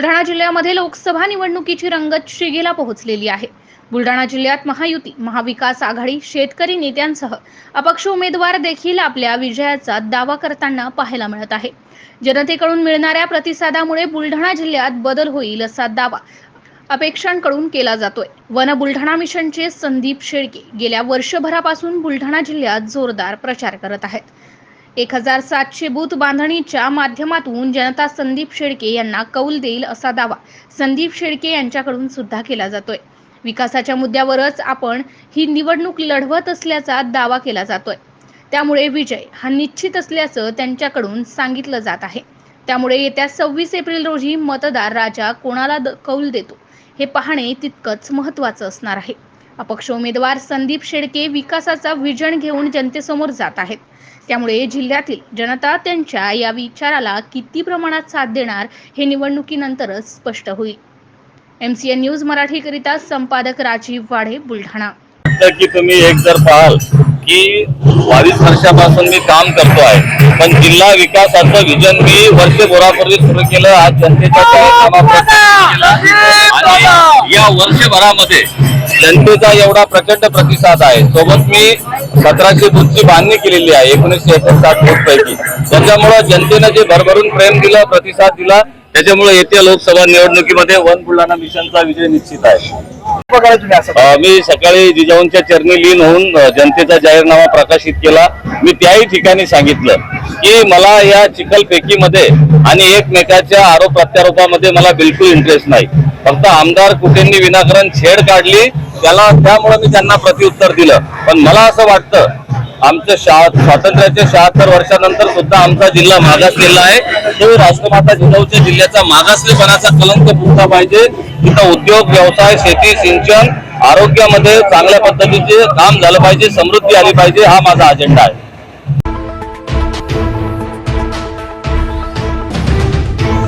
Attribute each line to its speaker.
Speaker 1: बुलढाणा जिल्ह्यामध्ये लोकसभा निवडणुकीची रंगत शिगेला पोहोचलेली आहे. बुलढाणा जिल्ह्यात महायुती महाविकास आघाडी शेतकरी नेत्यांसह अपक्ष उमेदवार देखील आपल्या विजयाचा दावा करताना पाहायला मिळत आहे. जनतेकडून मिळणाऱ्या प्रतिसादामुळे बुलढाणा जिल्ह्यात बदल होईल असा दावा अपेक्षांकडून केला जातोय. वन बुलढाणा मिशनचे संदीप शेळके गेल्या वर्षभरापासून बुलढाणा जिल्ह्यात जोरदार प्रचार करत आहेत. एक हजार सातशे बूथ बांधणीच्या माध्यमातून जनता संदीप शेळके यांना कौल देईल असा दावा संदीप शेळके यांच्याकडून सुद्धा केला जातोय. विकासाच्या मुद्द्यावरच आपण ही निवडणूक लढवत असल्याचा दावा केला जातोय. त्यामुळे विजय हा निश्चित असल्याचं त्यांच्याकडून सांगितलं जात आहे. त्यामुळे येत्या सव्वीस एप्रिल रोजी मतदार राजा कोणाला द- कौल देतो हे पाहणे तितकंच महत्त्वाचं असणार आहे. अपक्ष उमेदवार संदीप शेळके विकासाचा विजन घेऊन जनतेसमोर जात आहेत. त्यामुळे जिल्ह्यातील जनता त्यांच्या या विचाराला किती प्रमाणात साथ देणार हे निवडणुकीनंतरच स्पष्ट होईल. एम सी एन न्यूज मराठीकरिता संपादक राजीव वाढे बुलढाणा.
Speaker 2: की तुम्ही एक जर पाहाल की बावीस वर्षापासून मी काम करतो आहे पण जिल्हा विकासाचं विजन मी वर्षभरापूर्वी सुरू केलं आज जनतेच्या या वर्षभरामध्ये जनतेचा एवढा प्रचंड प्रतिसाद आहे. सोबत मी सतराशे बूथची बांधणी केलेली आहे एकोणीसशे एकोणसाठ बूथ पैकी. त्याच्यामुळं जनतेनं जे भरभरून प्रेम दिलं प्रतिसाद दिला त्याच्यामुळे येत्या लोकसभा निवडणुकीमध्ये वन बुलढाणा मिशनचा विजय निश्चित आहे. मी सकाळी जिजाऊंच्या चरणी लीन होऊन जनतेचा जाहीरनामा प्रकाशित केला. मी त्याही ठिकाणी सांगितलं की मला या चिखलफेकीमध्ये आणि एकमेकाच्या आरोप प्रत्यारोपामध्ये मला बिलकुल इंटरेस्ट नाही. फक्त आमदार कुठेंनी विनाकारण छेड काढली त्याला त्यामुळे मी त्यांना प्रत्युत्तर दिलं. पण मला असं वाटतं आमचं शहा स्वातंत्र्याच्या शहात्तर वर्षानंतर सुद्धा आमचा जिल्हा मागासलेला आहे. तो राष्ट्रमाता जिजाऊच्या जिल्ह्याचा मागासलेपणाचा कलंक पुरता पाहिजे. तिथं उद्योग व्यवसाय शेती सिंचन आरोग्यामध्ये चांगल्या पद्धतीचे काम झालं पाहिजे समृद्धी आली पाहिजे हा माझा अजेंडा आहे.